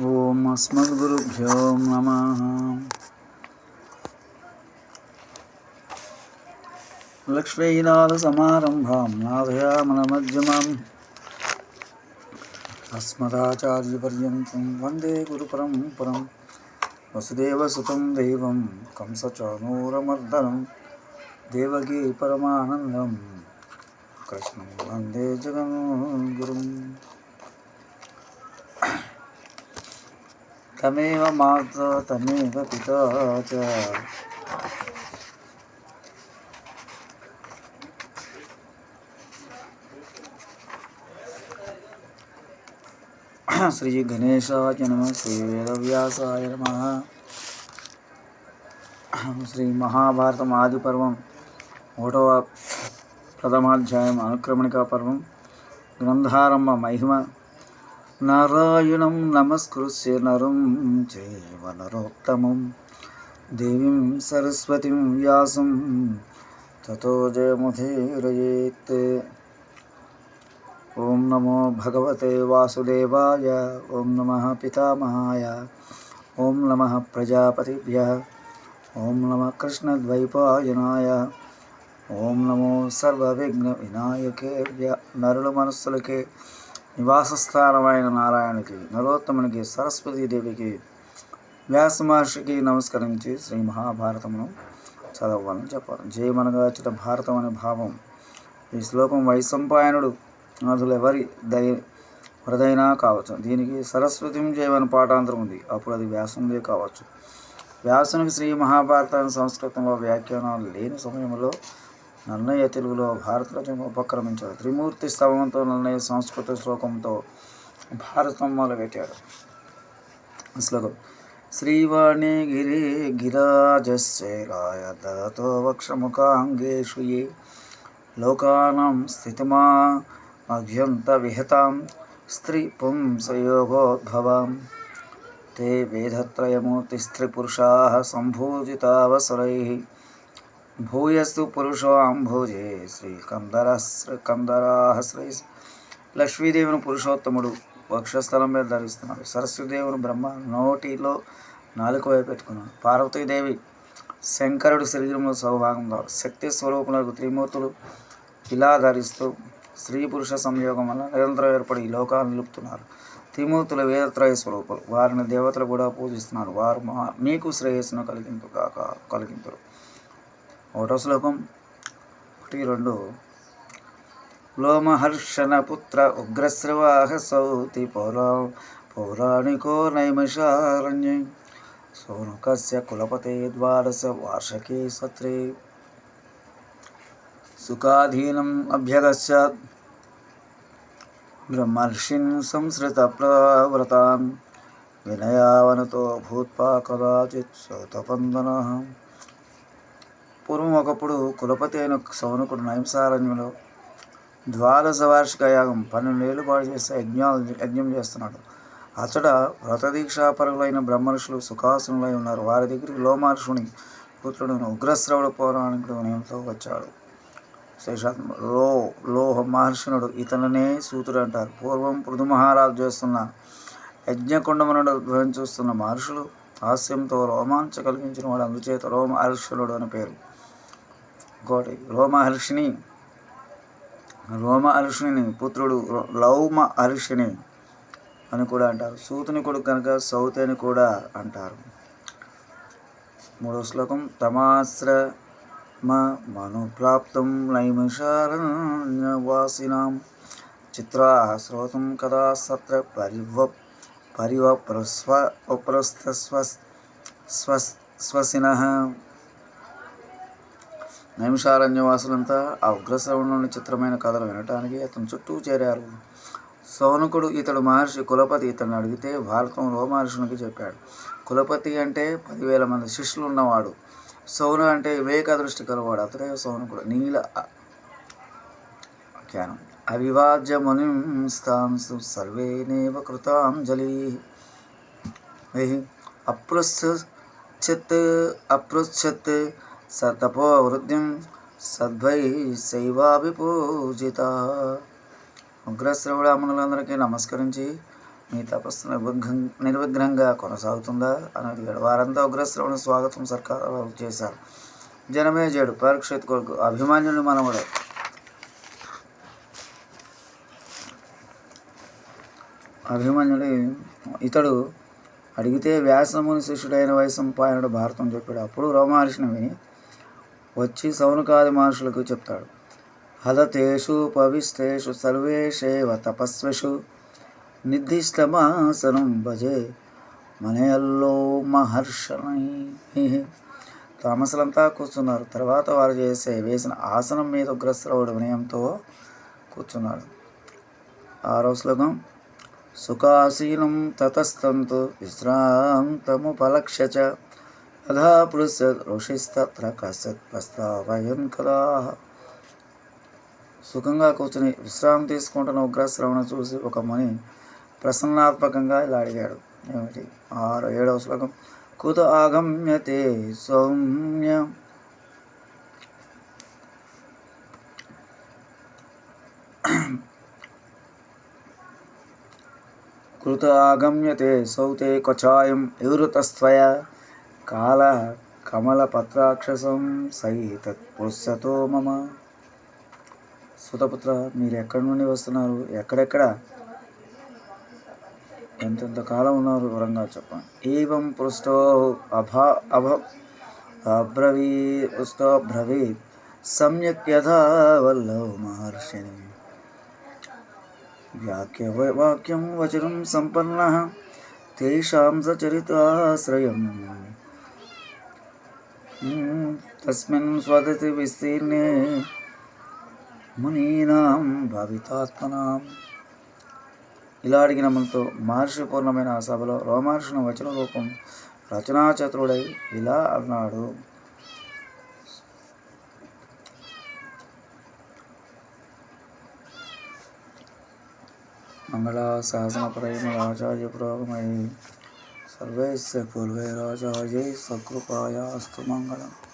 ఓం అస్మద్గురుభ్యో నమ. లక్ష్మీనాథసమారంభాం నాథయామనమధ్యమాం అస్మదాచార్యపర్యంతం వందే గురుపరంపరం. వసుదేవసుతం దైవం కంసచానూరమర్దనం దేవకీ పరమానందం. కృష్ణం వందే జగన్ జగద్గురుం. తమేవ మాత తమేవ పితా శ్రీ గణేశాయ నమ శ్రీ వేదవ్యాసాయ నమ శ్రీ మహాభారతం ఆది పర్వం ఒకటవ ప్రథమాధ్యాయం అనుక్రమణికా పర్వం గ్రంథారంభ మహిమ నారాయణం నమస్కృత్య నరం చైవ నరోత్తమం దేవీం సరస్వతిం వ్యాసం. తతో జయముధీరయేత్ ఓం నమో భగవతే వాసుదేవాయ. ఓం నమ పితామహాయ. ఓం నమ ప్రజాపతిభ్య. ఓం నమ కృష్ణద్వైపాయనాయ. ఓం నమో సర్వవిఘ్న వినాయకేభ్య నరుల మనస్సులకే నివాసస్థానమైన నారాయణకి నరోత్తమునికి సరస్వతీదేవికి వ్యాస మహర్షికి నమస్కరించి శ్రీ మహాభారతమును చదవాలని చెప్పాలి జయమనగాచిత భారతం అనే భావం. ఈ శ్లోకం వైశంపాయనుడు నాథులు ఎవరి దయ వరదైనా కావచ్చు. దీనికి సరస్వతి జయమని పాఠాంతరం ఉంది. అప్పుడు అది వ్యాసందే కావచ్చు. వ్యాసునికి శ్రీ మహాభారతాన్ని సంస్కృతంలో వ్యాఖ్యానాలు లేని సమయంలో నన్నయ్య తెలుగులో భారతరచన ఉపక్రమించాడు త్రిమూర్తి స్తవంతో నన్నయ్య సంస్కృత శ్లోకంతో భారతం మొదలుపెట్టాడు శ్లోకం శ్రీవాణి గిరి గిరాజశ్చైరాయ దతో వక్షముఖాంగేషు ఏ లోకానాం స్థితిమా అభ్యంత విహతాం స్త్రీ పుంసయోగోద్భవాం ते वेदत्रयमूर्तिस्त्रिपुरुषाः सम्भूजितावसरैः భూయస్సు పురుషోంభోజే శ్రీ కందర కందరాహ శ్రీ లక్ష్మీదేవుని పురుషోత్తముడు వక్షస్థలం మీద ధరిస్తున్నాడు సరస్వతిదేవుని బ్రహ్మ నోటిలో నాలుక వైపు పెట్టుకున్నాడు. పార్వతీదేవి శంకరుడు శరీరంలో సౌభాగంతో శక్తి స్వరూపులకు త్రిమూర్తులు ఇలా ధరిస్తూ స్త్రీ పురుష సంయోగం వల్ల నిరంతరం ఏర్పడి ఈ లోకాలను నిలుపుతున్నారు. త్రిమూర్తుల వేదత్రయ స్వరూపులు. వారిని దేవతలు కూడా పూజిస్తున్నారు. వారు మీకు శ్రేయస్సును కలిగింపు కాక కలిగింపురు ఒకటో శ్లోకం ఒకటి రెండు లోమహర్షణ పుత్ర ఉగ్రశ్రవాహ సౌతి పౌరా పౌరాణికో నైమిషారణ్యే సోనుకస్య కులపతే ద్వాదశ వార్షకే సత్రే సుఖాధీనం అభ్యగస్యాత్ బ్రహ్మర్షిన్ సంసృత ప్రవ్రతాన్ వినయావనతో భూత్వా కదాచిత్ సౌతపందన పూర్వం ఒకప్పుడు కులపతి అయిన సౌనకుడు నైంసారణ్యంలో ద్వాదశ వార్షిక యాగం పన్నెండేళ్ళు పాటు చేసే యజ్ఞాలు యజ్ఞం చేస్తున్నాడు. అతడ వ్రతదీక్షాపరులైన బ్రహ్మర్షులు సుఖాసనులై ఉన్నారు. వారి దగ్గరికి లోమహర్షుని పుత్రుడు ఉగ్రశ్రవణ పౌరాణికుడు నియమంతో వచ్చాడు. శేషాత్మ లో లోహ మహర్షణుడు ఇతననే సూతుడు అంటారు. పూర్వం పృథు మహారాజు చేస్తున్న యజ్ఞకుండమనుడు ఉద్భవం చూస్తున్న మహర్షులు హాస్యంతో రోమాంచ కలిగించిన వాడు అందుచేత రోమహర్షణుడు అని పేరు. ఇంకోటి రోమహర్షిని రోమహర్షుని పుత్రుడు లౌమ హర్షిని అని కూడా అంటారు. సూతుని కొడుకు కనుక సౌతి అని కూడా అంటారు. మూడో శ్లోకం తమాశ్ర మనుప్రాప్తం నైమిషారణ్యవాసినాం. చిత్రా శ్రోతం కదా సత్ర పరివ పరివప్రస్వ ఉప్రస్థస్వ స్వ స్వసిన. నైమిషారణ్యవాసులంతా ఆ ఉగ్రశ్రవణుని చిత్రమైన కథలు వినటానికి అతని చుట్టూ చేరారు. సౌనకుడు ఇతడు మహర్షి కులపతి ఇతను అడిగితే భారతం లోమహర్షునికి చెప్పాడు. కులపతి అంటే పదివేల మంది శిష్యులు ఉన్నవాడు. శౌను అంటే వివేక దృష్టి కలవాడు. అతడే సౌనకుడు నీల ఖ్యానం అవివాజ్య మునిం స్థాంసు సర్వేనేవ కృతాంజలి. అపృచ్ఛత్ అపృచ్ఛత్ సతపోవృద్ధిం సద్వై శైవాభిపూజిత. ఉగ్రశ్రవుడామునులందరికీ నమస్కరించి మీ తపస్సు నిర్విఘ్న నిర్విఘ్నంగా కొనసాగుతుందా అని అడిగాడు. వారంతా ఉగ్రశ్రవణ స్వాగతం సర్కారు చేశారు. జనమే జడు. పరీక్షిత్ కొడుకు. అభిమాన్యుని మనవడు. అభిమన్యుడు ఇతడు అడిగితే వ్యాసముని శిష్యుడైన వైశంపాయనుడు భారతం చెప్పాడు. అప్పుడు రోమహర్షిని విని వచ్చి సౌనకాది మహర్షులకు చెప్తాడు. హలతేషు పవిష్టేషు సర్వేషేవ తపస్విషు నిర్దిష్టమాసనం భజే మనయల్లో మహర్షణై. తామసులంతా కూర్చున్నారు. తర్వాత వారు చేసే వేసిన ఆసనం మీద ఉగ్రశ్రవుడు వినయంతో కూర్చున్నాడు ఆరో శ్లోకం సుఖాసీనం తతస్తంతు విశ్రాంతముపలక్ష్య చ అధా పృశ్యత్ ఋషిస్తత్ర కశ్యత్ ప్రస్తావయన్ కదా సుఖంగా కూర్చుని విశ్రాంతి తీసుకుంటున్న ఉగ్రశ్రవణ చూసి ఒక ముని ప్రసన్నాత్మకంగా ఇలా అడిగాడు. ఏమిటి? ఆరు ఏడవ శ్లోకం. కుత ఆగమ్యతే సౌమ్య. కృత ఆగమ్యతే సౌతే క్వచాయం నివృతస్త్వయ. కాల కమలపత్రాక్షసం సైతత్ పురుషతో మమ. సుతపుత్ర మీరు ఎక్కడి నుండి వస్తున్నారు? ఎక్కడెక్కడ? ఎంతెంత కాలం ఉన్నారు? వివరంగా చెప్పండి. ఏవం పృష్టో అభా అభ అబ్రవీ పృష్టో బ్రవీత్. సమ్యక్ యథా మహర్షిని. వాక్య వాక్యం వచనం సంపన్న. తేషాం సచరితాశ్రయం. తస్మిన్ స్వగతి విస్తీర్ణే మునీనాం భవితాత్మనాం. ఇలా అడిగిన మనతో మహర్షి పూర్ణమైన ఆ సభలో రోమహర్షుని వచన రూపం రచనాచతురుడై ఇలా అన్నాడు. మంగళాశాసనపరైమరాచార్య పురోగమై सर्वे कुलवे राजा ये सकृपायास्तु मंगलम